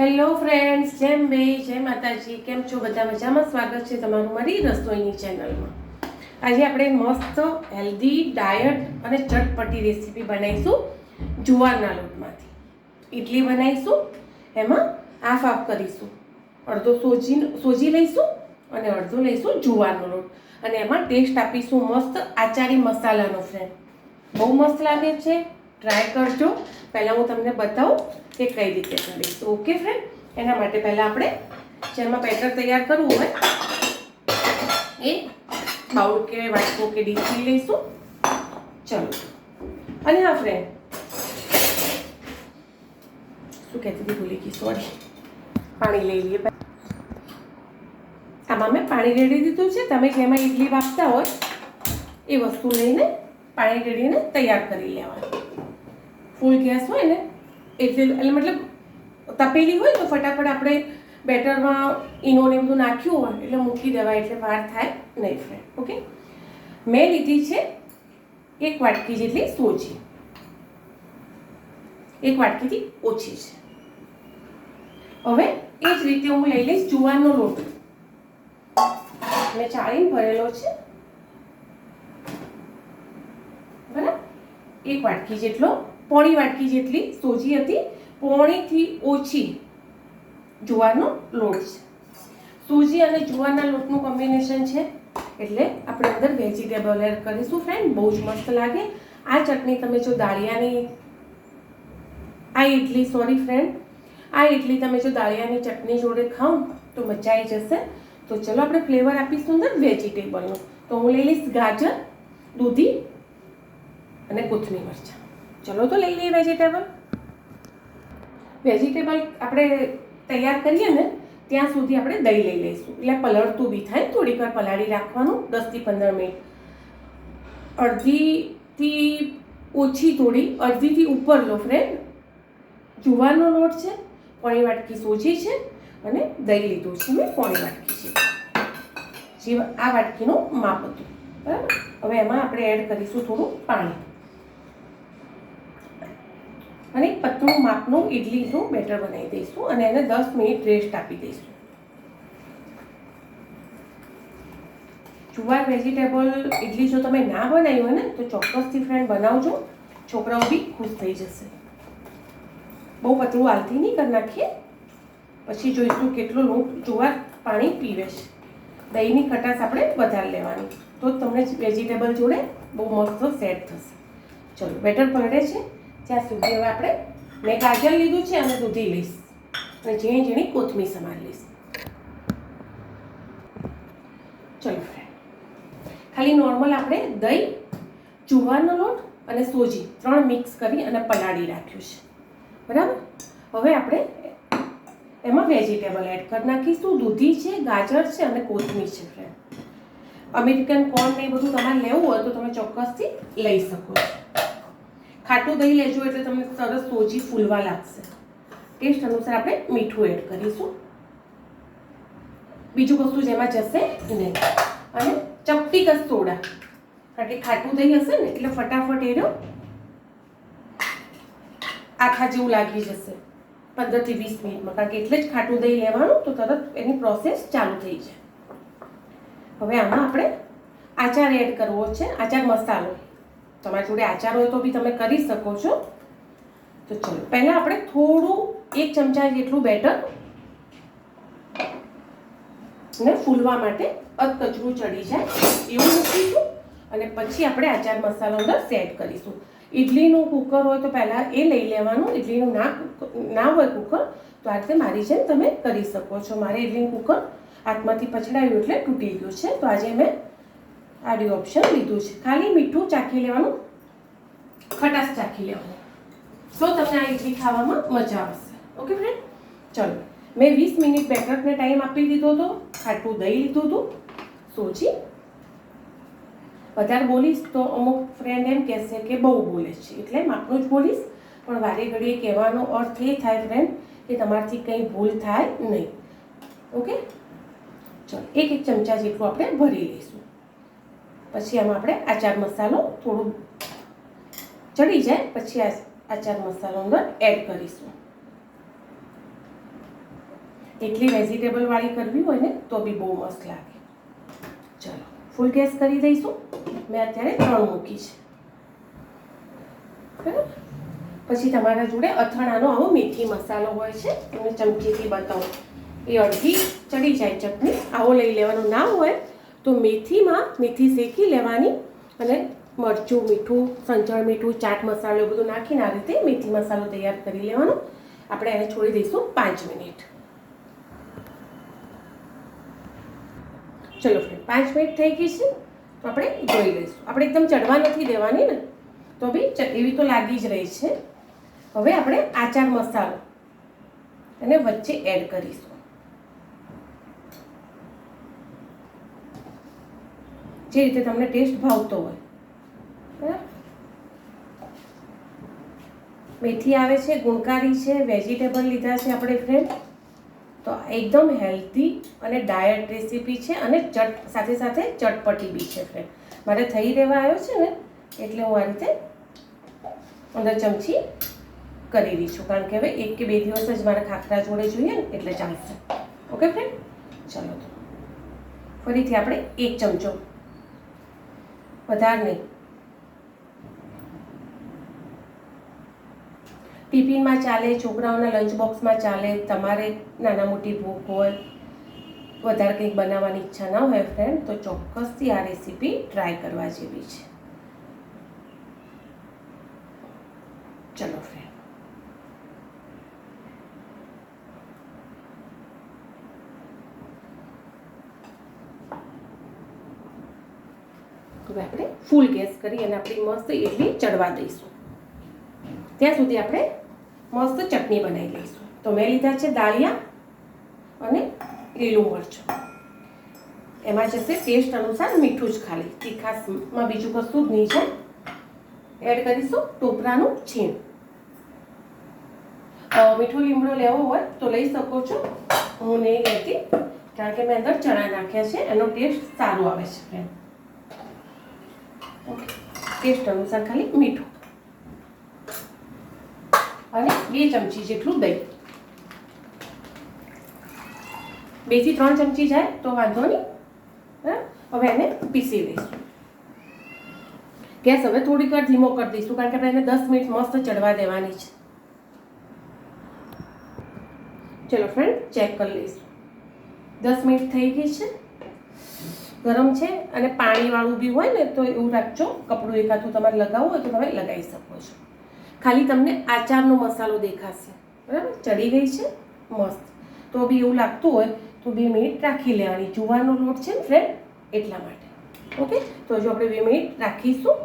Hello friends જેમ બે જય માતાજી, કેમ છો? બધા મજામાં? સ્વાગત છે તમારું મારી રસોઈની ચેનલમાં આજે આપણે મસ્ત હેલ્ધી ડાયટ અને ચટપટી રેસીપી બનાવીશું જુવારના લોટમાંથી. ઇડલી બનાવીશું, એમાં હાફ હાફ કરીશું. અડધો સોજી સોજી લઈશું અને અડધો લઈશું જુવારનો લોટ. અને એમાં ટેસ્ટ આપીશું મસ્ત આચારી મસાલાનો ફ્રેન્ડ બહુ મસ્ત લાગે છે? ટ્રાય કરજો. પહેલાં હું તમને બતાવું કે કઈ રીતે કરીશ ઓકે ફ્રેન્ડ એના માટે પહેલાં આપણે જેમાં બેટર તૈયાર કરવું હોય, એ બાઉલ કે વાટકો કે ડીશી લઈશું. ચલો. અને હા ફ્રેન્ડ શું કહેતી હતી ભૂલી ગઈ સોરી પાણી લઈ લઈએ આમાં મેં પાણી રેડી દીધું છે. તમે જેમાં ઇડલી વાપતા હોય, એ વસ્તુ લઈને પાણી રેડીને તૈયાર કરી લેવાનું. ફૂલ ગેસ હોય ને, એટલે એટલે મતલબ તપેલી હોય તો ફટાફટ આપણે બેટરમાં ઈનોને બધું નાખ્યું હોય, એટલે મૂકી દેવાય, એટલે વાર થાય નહીં ફ્રેન્ડ ઓકે? મેં લીધી છે એક વાટકી જેટલી સોજી. એક વાટકીથી ઓછી છે. હવે એ જ રીતે હું લઈ લઈશ જુવારનો લોટ. મેં ચાળીને ભરેલો છે. બરાબર? એક વાટકી જેટલો પોણી વાટકી જેટલી સોજી હતી, પોણીથી ઓછી જુવારનો લોટ છે. સોજી અને જુવારના લોટનું કોમ્બિનેશન છે, એટલે આપણે અંદર વેજીટેબલ એડ કરીશું. ફ્રેન્ડ બહુ જ મસ્ત લાગે. આ ચટણી તમે જો દાળિયાની, આ ઇડલી સોરી ફ્રેન્ડ આ ઇડલી તમે જો દાળિયાની ચટણી જોડે ખાઓ તો મજા આવી જશે. તો ચલો આપણે ફ્લેવર આપીશું અંદર વેજીટેબલનું તો હું લઈ લઈશ ગાજર, દૂધી અને કોથમીર મરચાં. ચલો તો લઈ લઈએ વેજીટેબલ વેજીટેબલ આપણે તૈયાર કરીએ ને, ત્યાં સુધી આપણે દહીં લઈ લઈશું. એટલે પલળતું બી થાય, થોડીક વાર પલાળી રાખવાનું, દસથી પંદર મિનિટ. અડધીથી ઓછી થોડી, અડધીથી ઉપર લો ફ્રેન્ડ જુવારનો લોટ છે, પોણી વાટકી સોજી છે અને દહીં લીધું છે, મેં પોણી વાટકી છે. જે આ વાટકીનું માપ હતું. બરાબર? હવે એમાં આપણે એડ કરીશું થોડું પાણી. અને પતલું માપનું ઇડલીનું બેટર બનાવી દઈશું અને એને દસ મિનિટ રેસ્ટ આપી દઈશું. જુવાર વેજીટેબલ ઇડલી જો તમે ના બનાવી હોય ને, તો ચોક્કસથી ફ્રેન્ડ બનાવજો. છોકરાઓ બી ખુશ થઈ જશે. બહુ પતલું આલતી નહીં કરી નાખીએ. પછી જોઈશું કેટલો લોટ જુવાર પાણી પીવે છે. દહીંની ખટાશ આપણે વધારે લેવાની. તો તમને વેજીટેબલ જોડે બહુ મસ્ત સેટ થશે. ચલો, બેટર પલળે છે. ત્યાં સુધી હવે આપણે મેં ગાજર લીધું છે અને દૂધી લઈશ. અને ઝીણી ઝીણી કોથમીર સમાર લઈશ. ચલો ફ્રેન્ડ ખાલી નોર્મલ આપણે દહીં જુવારનો લોટ અને સોજી ત્રણ મિક્સ કરી અને પલાળી રાખ્યું છે. બરાબર? હવે આપણે એમાં વેજીટેબલ એડ કરી નાખીશું. દૂધી છે, ગાજર છે અને કોથમીર છે ફ્રેન્ડ અમેરિકન કોર્ન એ બધું તમારે લેવું હોય તો તમે ચોક્કસથી લઈ શકો છો. ખાટું દહીં લેજો એટલે તમને સરસ સોજી ફૂલવા લાગશે. ટેસ્ટ અનુસાર આપણે મીઠું એડ કરીશું. બીજું કશું જેમાં જશે નહીં અને ચપટી કસ સોડા. કારણ કે ખાટું દહીં હશે ને, એટલે ફટાફટ એનો આખા જેવું લાગી જશે. પંદરથી વીસ મિનિટમાં. કારણ કે એટલે જ ખાટું દહીં લેવાનું, તો તરત એની પ્રોસેસ ચાલુ થઈ જાય. હવે આમાં આપણે આચાર એડ કરવો છે, આચાર મસાલો. તમારી જોડે આચાર હોય તો બી તમે કરી શકો છો. તો ચલો, પહેલાં આપણે થોડું એક ચમચા જેટલું બેટર ને ફૂલવા માટે અધકચરું ચડી જાય એવું મૂકીશું અને પછી આપણે આચાર મસાલો અંદર સેટ કરીશું. ઇડલીનું કુકર હોય તો પહેલાં એ લઈ લેવાનું ઇડલીનું ના ના હોય કુકર, તો આ રીતે મારી જેમ તમે કરી શકો છો. મારે ઇડલીનું કુકર હાથમાંથી પછડાયું એટલે તૂટી ગયું છે. તો આજે મેં આડી ઓપ્શન લીધું છે. ખાલી મીઠું ચાખી લેવાનું. ખટાશ ચાખી લેવાનું. તો તમને આ ઇડલી ખાવામાં મજા આવશે. ઓકે ફ્રેન્ડ ચલો. મેં વીસ મિનિટ બેટરને ટાઈમ આપી દીધો હતો. ખાટું દહીં લીધું હતું. સોજી. વધારે બોલીશ તો અમુક ફ્રેન્ડ એમ કહેશે કે બહુ બોલે છે. એટલે માપનું જ બોલીશ. પણ વારે ઘડીએ કહેવાનો અર્થ એ થાય ફ્રેન્ડ કે તમારાથી કંઈ ભૂલ થાય નહીં. ઓકે ચલો. એક એક ચમચા જેટલું આપણે ભરી લઈશું. પછી આમાં આપણે આચાર મસાલો થોડું ચડી જાય, પછી આચાર મસાલો અંદર એડ કરીશું. એટલી વેજીટેબલવાળી કરવી હોય ને, તો બી બહુ મસ્ત લાગે. ચલો ફૂલ ગેસ કરી દઈશું. મેં અત્યારે ત્રણ મૂકી છે. બરાબર? પછી તમારા જોડે અથાણાનો આવો મીઠી મસાલો હોય છે, તમને ચમચીથી બતાવું. એ અડધી ચડી જાય ચટણી. આવો લઈ લેવાનું ના હોય તો મેથીમાં મેથી શેકી લેવાની અને મરચું, મીઠું સંચળ મીઠું, ચાટ મસાલો બધું નાખીને આ રીતે મેથી મસાલો તૈયાર કરી લેવાનો. આપણે એને છોડી દઈશું પાંચ મિનિટ. ચલો ફ્રેન્ડ પાંચ મિનિટ થઈ ગઈ છે, તો આપણે જોઈ લઈશું. આપણે એકદમ ચડવા નથી દેવાની ને, તો બી એવી તો લાગી જ રહી છે. હવે આપણે આચાર મસાલો એને વચ્ચે એડ કરીશું. જે રીતે તમને ટેસ્ટ ભાવતો હોય. બરાબર? મેથી આવે છે, ગુણકારી છે વેજીટેબલ લીધા છે આપણે ફ્રેન્ડ તો એકદમ હેલ્ધી અને ડાયટ રેસીપી છે અને ચટ, સાથે સાથે ચટપટી બી છે ફ્રેન્ડ મારે થઈ રહેવા આવ્યો છે ને, એટલે હું આ રીતે અંદર ચમચી કરી રહી છું. કારણ કે હવે એક કે બે દિવસ જ મારે ખાખરા જોડે જોઈએ ને, એટલે ચાલશે. ઓકે ફ્રેન્ડ ચલો તો. ફરીથી આપણે એક ચમચો વધારે નહીં. ટિફિનમાં ચાલે, છોકરાઓના લંચ બોક્સમાં ચાલે, તમારે નાના મોટી ભૂખ હોય, વધારે કંઈક બનાવવાની ઈચ્છા ના હોય ફ્રેન્ડ તો ચોક્કસથી આ રેસીપી ટ્રાય કરવા જેવી છે. ચલો ફ્રેન્ડ હવે આપણે ફૂલ ગેસ કરી અને આપણી મસ્ત ઇડલી ચડવા દઈશું. ત્યાં સુધી આપણે મસ્ત ચટણી બનાવી લઈશું. તો મેં લીધા છે દાળિયા અને લીલું મરચું. એમાં જશે ટેસ્ટ અનુસાર મીઠું જ ખાલી. તીખાસમાં બીજું કશું જ નહીં છે. એડ કરીશું ટોપરાનું છીણ. મીઠો લીમડો લેવો હોય તો લઈ શકો છો. હું નહીં લેતી, કારણ કે મેં અંદર ચણા નાખ્યા છે. એનો ટેસ્ટ સારો આવે છે ફ્રેન્ડ ટેસ્ટ અનુસાર ખાલી મીઠું. અને બે ચમચી જેટલું દહીં. બેથી ત્રણ ચમચી જાય તો વાંધો નહીં. હવે એને પીસી દઈશું ગેસ હવે થોડીક વાર ધીમો કરી દઈશું કારણ કે આપણે એને દસ મિનિટ મસ્ત ચડવા દેવાની છે. ચલો ફ્રેન્ડ ચેક કરી લઈશું. દસ મિનિટ થઈ ગઈ છે. ગરમ છે અને પાણીવાળું બી હોય ને તો એવું રાખજો. કપડું એકાદું તમારે લગાવવું હોય તો તમે લગાવી શકો છો. ખાલી તમને આચારનો મસાલો દેખાશે. બરાબર? ચડી ગઈ છે. મસ્ત. તો બી એવું લાગતું હોય તો બે મિનિટ રાખી લેવાની. જુવારનો લોટ છે ને ફ્રેન્ડ એટલા માટે. ઓકે? તો જો આપણે બે મિનિટ રાખીશું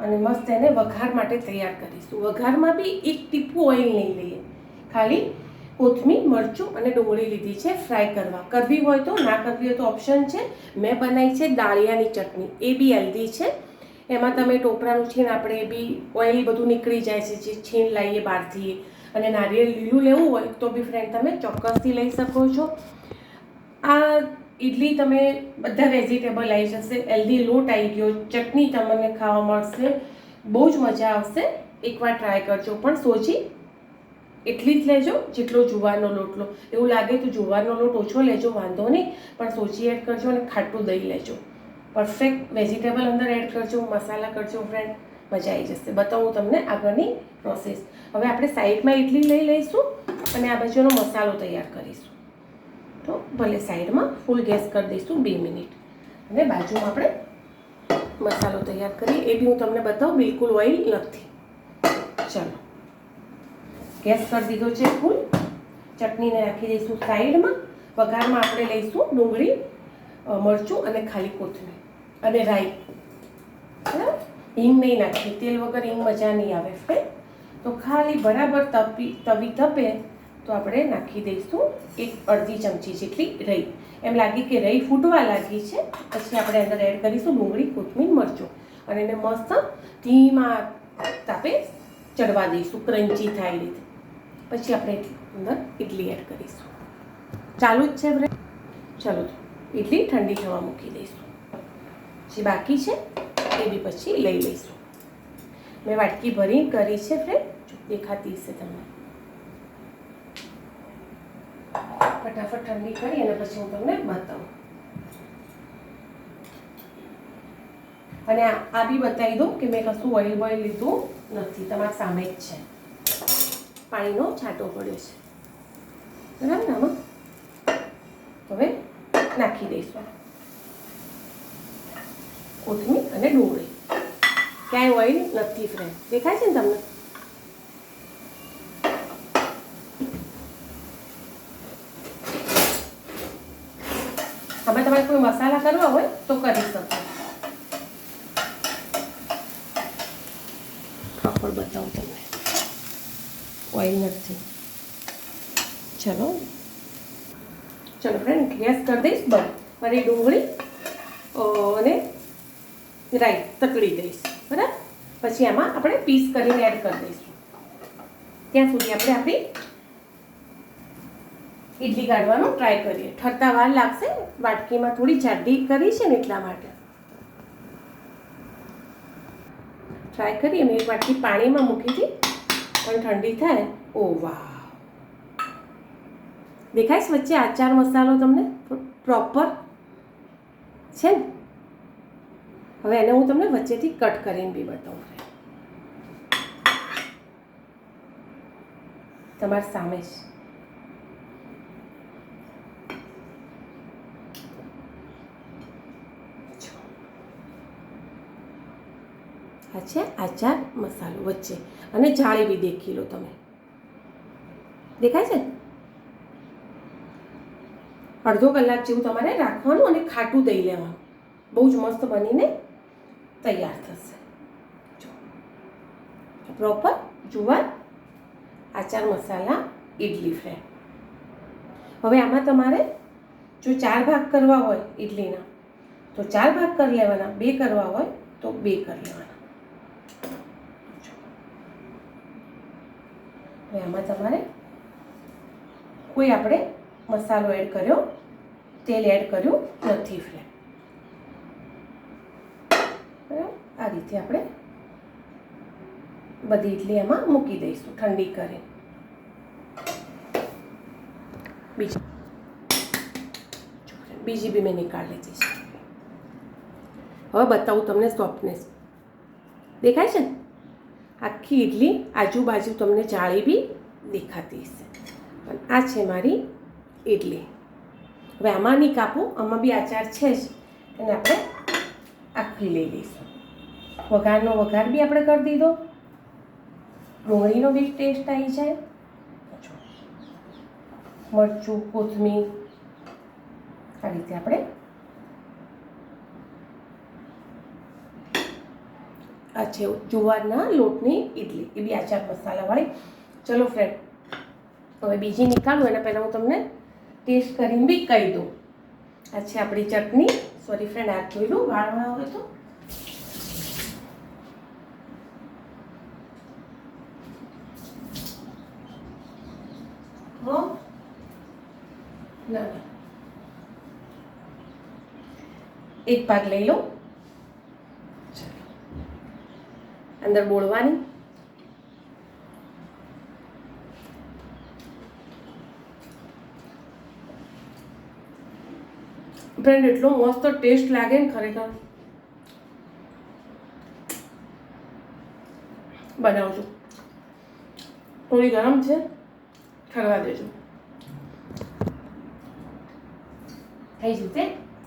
અને મસ્ત એને વઘાર માટે તૈયાર કરીશું. વઘારમાં બી એક ટીપું ઓઇલ નહીં લઈએ. ખાલી કોથમીર, મરચું અને ડુંગળી લીધી છે ફ્રાય કરવા. કરવી હોય તો, ના કરવી હોય તો ઓપ્શન છે. મેં બનાવી છે દાળિયાની ચટણી. એ બી હેલ્ધી છે. એમાં તમે ટોપરાનું છીણ આપણે બી ઓઇલ બધું નીકળી જાય છે. જે છીણ લાવીએ બહારથી અને નારિયેળ લીલું લેવું હોય તો બી ફ્રેન્ડ તમે ચોક્કસથી લઈ શકો છો. આ ઇડલી તમે બધા વેજીટેબલ આવી જશે. હેલ્ધી લોટ આવી ગયો ચટણી તમને ખાવા મળશે. બહુ જ મજા આવશે. એકવાર ટ્રાય કરજો. પણ સોજી એટલી જ લેજો જેટલો જુવારનો લોટ લો. એવું લાગે તો જુવારનો લોટ ઓછો લેજો, વાંધો નહીં, પણ સોજી એડ કરજો અને ખાટું દહીં લેજો. પરફેક્ટ વેજીટેબલ અંદર એડ કરજો, મસાલા કરજો ફ્રેન્ડ મજા આવી જશે. બતાવું તમને આગળની પ્રોસેસ હવે આપણે સાઈડમાં ઇડલી લઈ લઈશું અને આ બાજુનો મસાલો તૈયાર કરીશું. તો ભલે સાઈડમાં ફૂલ ગેસ કરી દઈશું બે મિનિટ. અને બાજુમાં આપણે મસાલો તૈયાર કરીએ. એ બી હું તમને બતાવું, બિલકુલ ઓઇલ નથી. ચલો. ગેસ કરી દીધો છે ફૂલ. ચટણીને રાખી દઈશું સાઈડમાં. વઘારમાં આપણે લઈશું ડુંગળી મરચું અને ખાલી કોથમીર અને રાઈ. બરાબર? હિંગ નહીં નાખીએ. તેલ વગર હિંગ મજા નહીં આવે ફ્રેન્ડ તો ખાલી બરાબર તપી, તવી તપે તો આપણે નાખી દઈશું એક અડધી ચમચી જેટલી રહી એમ લાગી કે રહી ફૂટવા લાગી છે, પછી આપણે અંદર એડ કરીશું ડુંગળી, કોથમીર, મરચું. અને એને મસ્ત ધીમા તાપે ચડવા દઈશું. ક્રંચી થાય રીતે. પછી આપણે અંદર ઇડલી એડ કરીશું. ચાલુ જ છે બ્રેડ? ચાલો ઇડલી ઠંડી થવા મૂકી દઈશું. જે બાકી છે, એ બી પછી લઈ લઈશું. મેં વાટકી ભરી કરી છે ફ્રેન્ડ દેખાતી હશે તમને. ફટાફટ ઠંડી કરી અને પછી હું તમને બતાવું. અને આ બી બતાવી દઉં કે મેં કશું ઓઇલ બોઇલ લીધું નથી, તમારા સામે જ છે. પાણીનો છાંટો પડ્યો છે. બરાબર ને આમાં હવે નાખી દઈશું. કોથમીર અને ડુંગળી. ક્યાંય ઓઇલ નથી ફ્રેન્ડ દેખાય છે ને તમને આમાં તમારે કોઈ મસાલા કરવા હોય તો કરી શકો પ્રોપર બતાવું તમને ઓઇલ નથી ચલો ચલો ફ્રેન્ડ ગેસ કરી દઈશ બસ મારી ડુંગળી અને રાઈ તકડી દઈશ. બરાબર? પછી આમાં આપણે પીસ કરીને એડ કરી દઈશું. ત્યાં સુધી આપણે આપણી ઇડલી કાઢવાનું ટ્રાય કરીએ. ઠરતા વાર લાગશે, વાટકીમાં થોડી જાડી કરી છે ને એટલા માટે. ટ્રાય કરીએ. મેં એક વાટકી પાણીમાં મૂકી હતી, પણ ઠંડી થાય. ઓ વાહ. દેખાય વચ્ચે આચાર મસાલો તમને પ્રોપર છે ને? હવે એને હું તમને વચ્ચેથી કટ કરીને બી બતાવું. તમારી સામે જ. આ છે આચાર મસાલો વચ્ચે. અને જાળી બી દેખી લો તમે. દેખાય છે? અડધો કલાક જેવું તમારે રાખવાનું અને ખાટું દહીં લેવાનું. બહુ જ મસ્ત બનીને તૈયાર થશે. જો. પ્રોપર જુવાર, આચાર મસાલા ઇડલી ફ્રેન્ડ હવે આમાં તમારે જો ચાર ભાગ કરવા હોય ઇડલીના તો ચાર ભાગ કરી લેવાના. બે કરવા હોય તો બે કરી લેવાના. હવે આમાં તમારે કોઈ આપણે મસાલો એડ કર્યો તેલ એડ કર્યું નથી ફ્રેન્ડ બરાબર? આ રીતે આપણે બધી ઇડલી એમાં મૂકી દઈશું, ઠંડી કરી. બીજી. બીજી બી મેં નીકાળી લીધી હવે બતાવું તમને સોફ્ટનેસ દેખાય છે ને? આખી ઇડલી આજુબાજુ તમને જાળી બી દેખાતી હશે. આ છે મારી ઇડલી. હવે આમાં કાપું, આમાં બી આચાર છે જ. એને આપણે આખી લઈ લઈશું. વઘારનો વઘાર બી આપણે કરી દીધો. ડુંગળીનો બી ટેસ્ટ આવી જાય. મરચું, કોથમીર, આ રીતે આપણે આ છે જુવારના લોટની ઇડલી એ બી આચાર મસાલાવાળી. ચલો ફ્રેન્ડ હવે બીજી નીકાળું, એના પહેલાં હું તમને ટેસ્ટ કરીને બી કહી દઉં. આ છે આપણી ચટણી. સોરી ફ્રેન્ડ આ જોઈ લો વાળવા હોય તો. એક ભાગ લઈ લો. અંદર બોળવાની. ફ્રેન્ડ એટલો મસ્ત ટેસ્ટ લાગે ને ખરેખર. બનાવજો. થોડી ગરમ છે ઠરવા દેજો. થઈ જશે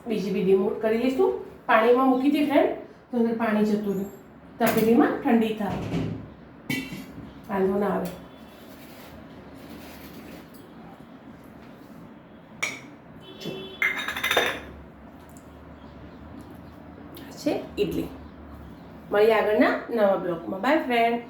બીજી બી રિમોટ કરી લઈશું. પાણીમાં મૂકી હતી ફ્રેન્ડ તો અંદર પાણી જતું રહ્યું તપેલીમાં ઠંડી થાય. વાંધો ના આવે જો. આ છે ઇડલી મળીએ આગળના નવા બ્લોગમાં. By friend